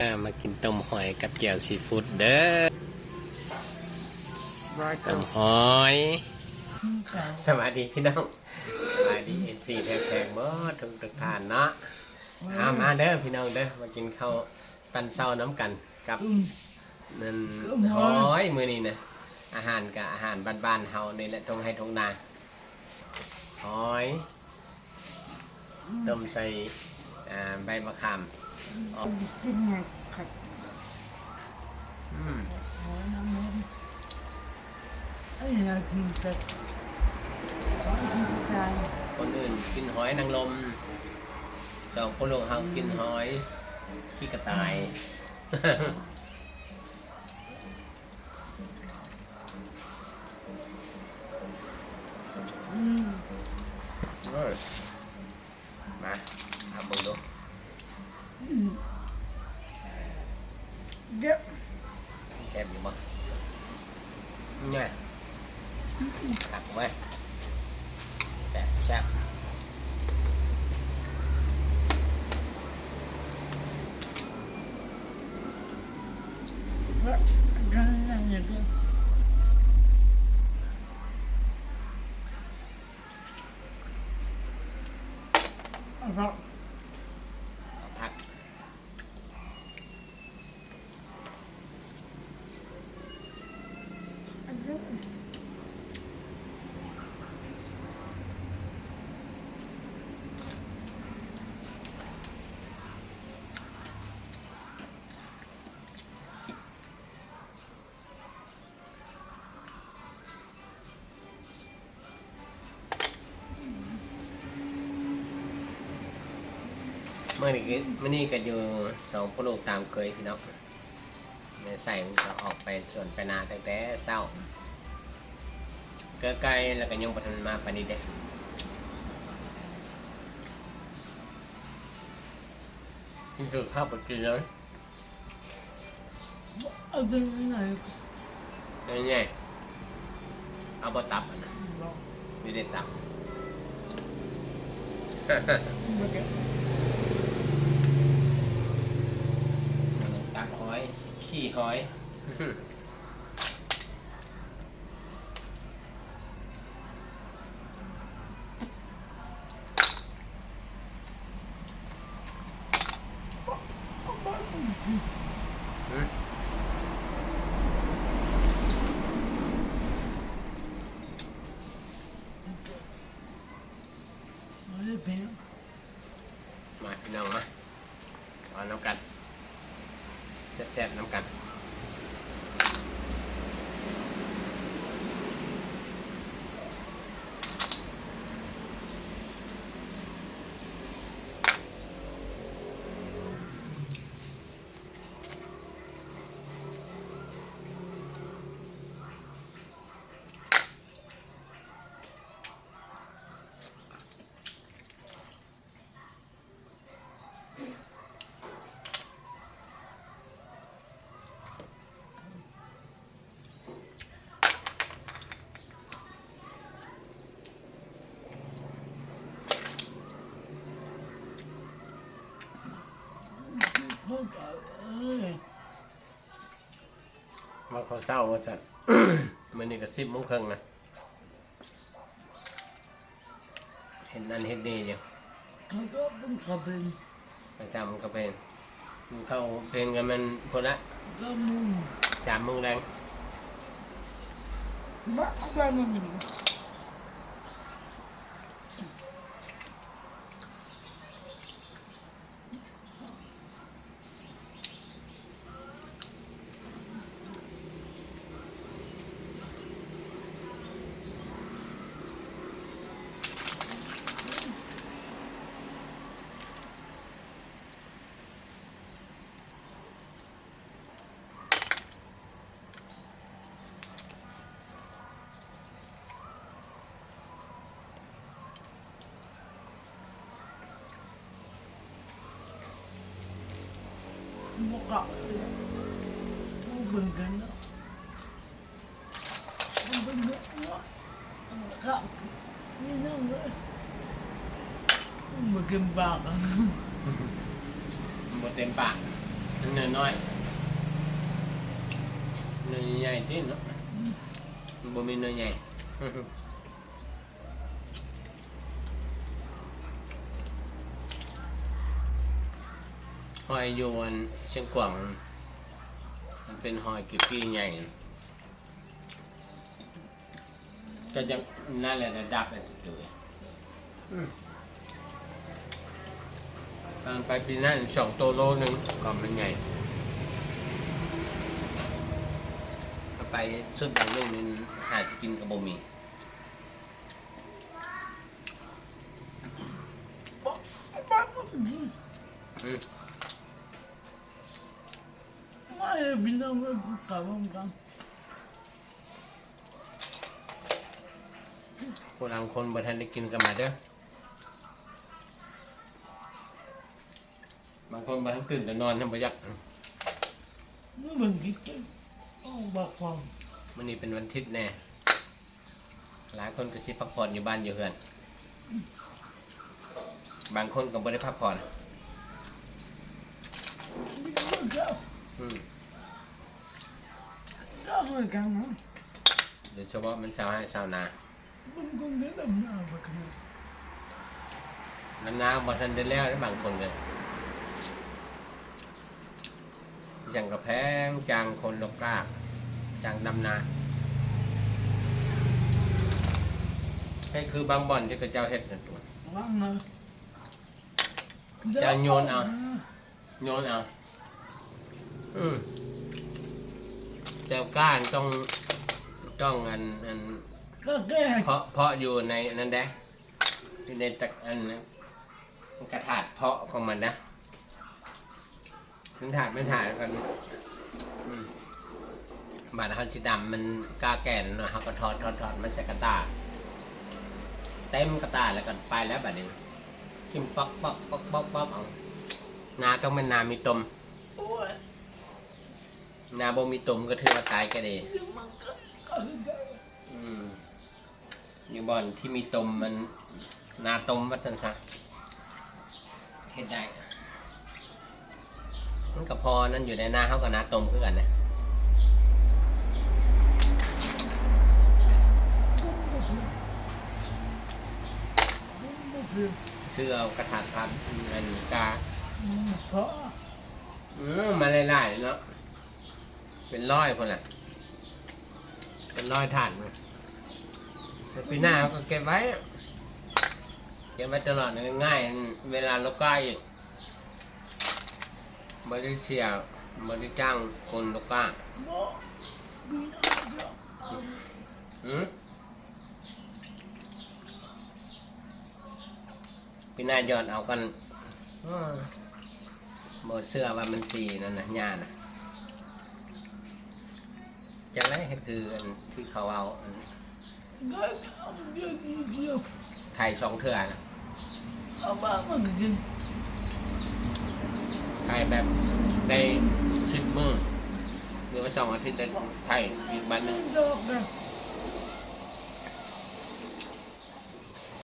อ่ามากินต้มหอยกับแจ่วซีฟู้ดเด้อร้อยต้เก้ามหอยเก้าสวัสดีพี่น้อง สวัสดีเอ็นซีแพงๆบ่ทุกทุกทานเนาะเอามาเด้อพี่น้องเด้อมากินข้าวปันเช้าน้ำกันกับอืมนั่นต้มหหอยอยมื้อนี้นะอาหารกับอาหารบ้านๆเฮานี่แหละตรงให้ตรงนาหอยต้มใส่อ่าใบมะขามอ๋อ กินไงครับอืมขอน้ำมันไอ้ยากินเป็ดขอกินไก่คนอื่นกินหอยนางรมสองคนลงเฮากินหอยขี้กระต่าย อืม เออมาเอาเบิ่งดู อืมเดี๋ยว แซ่บอยู่บ่นี่ ไงตักไว้แซ่บแซ่บว่ากันอะไรอย่างเงี้ยเอาละ เอาผัก อันนี้ เมื่อนี้ก็มื่อนี้ก็อยู่สองพ่อลูกตามเคยพี่น้องแม่ใส่มันก็ออกไปสวนไปนาตั้งแต่เช้าก็ไกลแล้วก็ยังบ่ทันมาปานนี้เด้นี่คือข้าวปกินเลยเอาไปไหนเป็นไงเอาบ่ตับอะนะบอกไม่ได้ตับมาเก็บ ตักหอย ขี้หอยอืมไม่ได้เป็นมาพี่น้องมาเอาน้ำกัน แซ่บๆน้ำกัน เขาก็เอ้ยมาขอเศร้าว่าจะมันนี่ก็สิบโมงครึ่งนะเห็นนั่นเห็นนี่อยู่เขาก็เป็นเขาเป็นประจำก็เป็นมันเข้าเพลงกันมันพอละก็มุ่งจามโมงแรงบ้าบ้ามันมกะเขาเป็นกันเนาะเขาเป็นเนาะครับนี่นั่ง เลยมากินปากกันหมดเต็มปากเนื้อน้อยเนื้อ หอใหญ่หอยโยนเชียงกวางมันเป็นหอยกิ๊กกี้ใหญ่ ก็ยังนั่นแหละระดับเลยดูดิอืมตอนไปปีนั้นสองตัวโลหนึ่งก่อนมันใหญ่ไปสุดบางเรื่องนึงหาสกินกับบมีอืม ไม่บินเอาไปกลับมากันพวกเราคนบ่ทันได้กินกันมาเด้อบางคนบ่ทันตื่นแต่นอนทำบ่อยากไม่เป็นกินโอ้บักฟังมันนี้เป็นวันอาทิตย์แน่ หลายคนก็สิพักผ่อนอยู่บ้านอยู่เฮือน บางคนก็บ่ได้พักผ่อนนี่ก็เจ้าอืม เจ้าไม่กันนะโดยเฉพาะมันชาวให้ชาวนาคุณคุณไม่ต้องมาบักนะน้ำนาบ่ทันได้แล้วได้บางคนเลยอย่างกระแพงจางคนลกกล้าจางดำนาให้คือบางบ่อนที่เขาเจ้าเฮ็ดนั่นตัวว่างนะจะโยนเอาโยนเอาอืม แต่ก้านต้องต้องอันอันก็แก้เพาะเพาะอยู่ในนั่นแดะอยู่ในตะอันนั้นกระถาดเพาะของมันนะมันถาดไม่ถาดกันอืมบาดเขาสีดำมันกล้าแก่นเนาะเขาก็ทอดทอดทอดมันใส่กระตาเต็มกระตาแล้วก็ไปแล้วแบบนี้ชิมป๊อกป๊อกป๊อกป๊อกป๊อกเอานาต้องเป็นนามีตมโอ้ย นาบ่มีตมก็ถือว่าตายก็ดียังมันก็ก็ได้อืมอยู่บ่อนที่มีตมมันนาตมวัดสันซะเห็นได้มันก็พอนั่นอยู่ในนาเขากับนาตมคือกันนะไม่เพียงซื้อเอากระถาดพันอันกาเพราะอืมมาหลายๆเนาะ เป็นร้อยคนละเป็นร้อยถาดมาแต่ปีหน้าเขาก็เก็บไว้ เก็บไว้ตลอดง่ายๆเวลาเราใกล้บริเสียบริจ้างคนลูกก้าอืมปีหน้ายอดเอากันอ้อบ่เสื้อว่ามันสีนั่นนะย่านะ จังไรเฮ็ดคืออันที่เขาเอาอันได้ทำเดียวเดียวไทยสองเถื่อนะเอาบ้ามันกินไทยแบบได้สิบมือหรือว่าสองอาทิตย์ได้ไทยอีกบันหนึ่ง ดอกนะอ